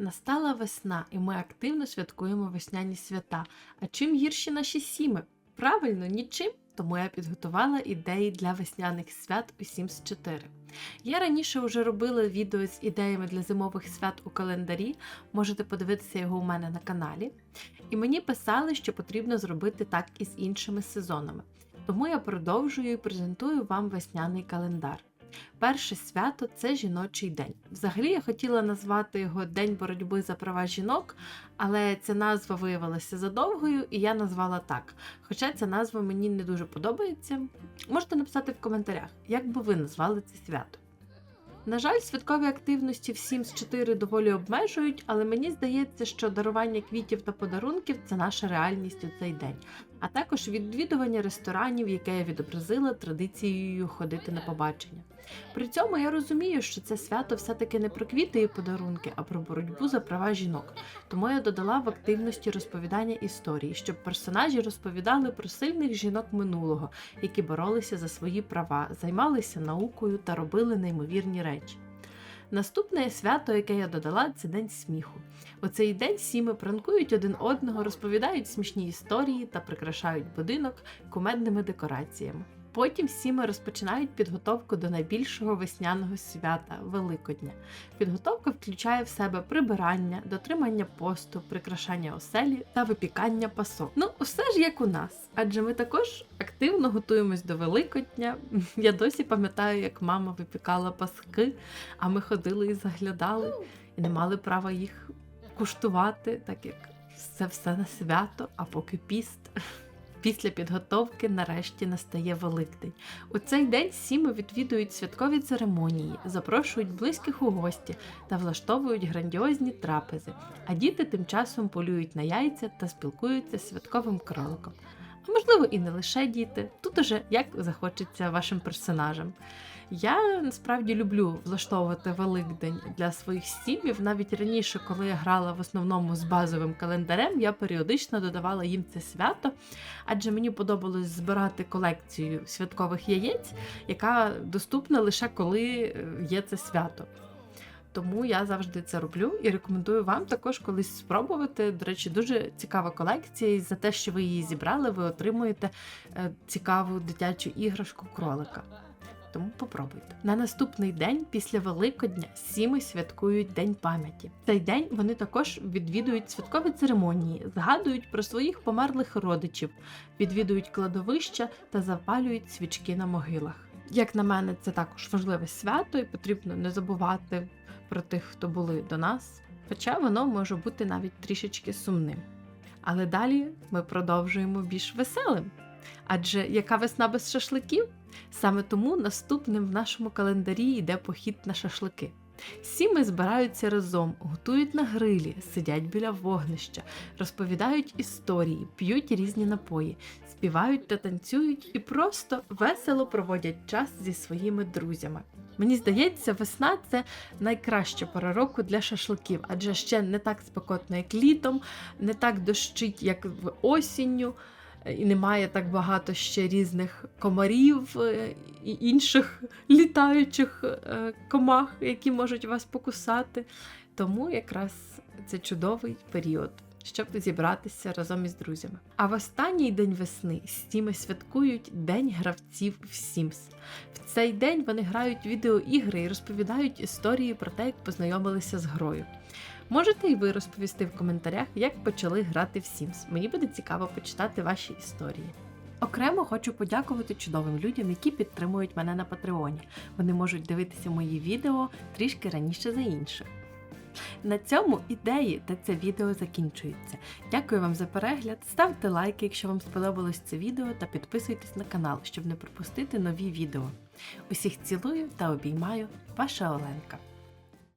Настала весна, і ми активно святкуємо весняні свята. А чим гірші наші сіми? Правильно, нічим. Тому я підготувала ідеї для весняних свят у Sims 4. Я раніше вже робила відео з ідеями для зимових свят у календарі, можете подивитися його у мене на каналі. І мені писали, що потрібно зробити так і з іншими сезонами. Тому я продовжую і презентую вам весняний календар. Перше свято це жіночий день. Взагалі я хотіла назвати його День боротьби за права жінок, але ця назва виявилася задовгою, і я назвала так. Хоча ця назва мені не дуже подобається. Можете написати в коментарях, як би ви назвали це свято. На жаль, святкові активності в Sims 4 доволі обмежують, але мені здається, що дарування квітів та подарунків це наша реальність у цей день, а також відвідування ресторанів, яке я відобразила традицією ходити на побачення. При цьому я розумію, що це свято все-таки не про квіти і подарунки, а про боротьбу за права жінок. Тому я додала в активності розповідання історії, щоб персонажі розповідали про сильних жінок минулого, які боролися за свої права, займалися наукою та робили неймовірні речі. Наступне свято, яке я додала, це день сміху. У цей день сіми пранкують один одного, розповідають смішні історії та прикрашають будинок кумедними декораціями. Потім сіми розпочинають підготовку до найбільшого весняного свята Великодня. Підготовка включає в себе прибирання, дотримання посту, прикрашання оселі та випікання пасок. Ну, все ж як у нас, адже ми також активно готуємось до Великодня. Я досі пам'ятаю, як мама випікала паски, а ми ходили і заглядали, і не мали права їх куштувати, так як це все на свято, а поки піст. Після підготовки нарешті настає Великдень. У цей день сіми відвідують святкові церемонії, запрошують близьких у гості та влаштовують грандіозні трапези, а діти тим часом полюють на яйця та спілкуються з святковим кроликом. Можливо, і не лише діти, тут уже як захочеться вашим персонажам. Я насправді люблю влаштовувати Великдень для своїх сім'їв. Навіть раніше, коли я грала в основному з базовим календарем, я періодично додавала їм це свято, адже мені подобалось збирати колекцію святкових яєць, яка доступна лише коли е, є це свято. Тому я завжди це роблю і рекомендую вам також колись спробувати. До речі, дуже цікава колекція. І за те, що ви її зібрали, ви отримуєте е, цікаву дитячу іграшку кролика. Тому попробуйте. На наступний день після Великодня сіми святкують День пам'яті. Цей день вони також відвідують святкові церемонії, згадують про своїх померлих родичів, відвідують кладовища та запалюють свічки на могилах. Як на мене, це також важливе свято, і потрібно не забувати про тих, хто були до нас, хоча воно може бути навіть трішечки сумним. Але далі ми продовжуємо більш веселим. Адже яка весна без шашликів? Саме тому наступним в нашому календарі йде похід на шашлики. Сіми збираються разом, готують на грилі, сидять біля вогнища, розповідають історії, п'ють різні напої, співають та танцюють і просто весело проводять час зі своїми друзями. Мені здається, весна це найкраща пора року для шашликів, адже ще не так спекотно, як літом, не так дощить, як в осінню і немає так багато ще різних комарів е, і інших літаючих е, комах, які можуть вас покусати. Тому якраз це чудовий період. Щоб зібратися разом із друзями. А в останній день весни Сіми святкують День гравців в Sims. В цей день вони грають відеоігри і розповідають історії про те, як познайомилися з грою. Можете і ви розповісти в коментарях, як почали грати в Sims. Мені буде цікаво почитати ваші історії. Окремо хочу подякувати чудовим людям, які підтримують мене на Патреоні. Вони можуть дивитися мої відео трішки раніше за інших. На цьому ідеї та це відео закінчується. Дякую вам за перегляд. Ставте лайки, якщо вам сподобалось це відео, та підписуйтесь на канал, щоб не пропустити нові відео. Усіх цілую та обіймаю, ваша Оленка.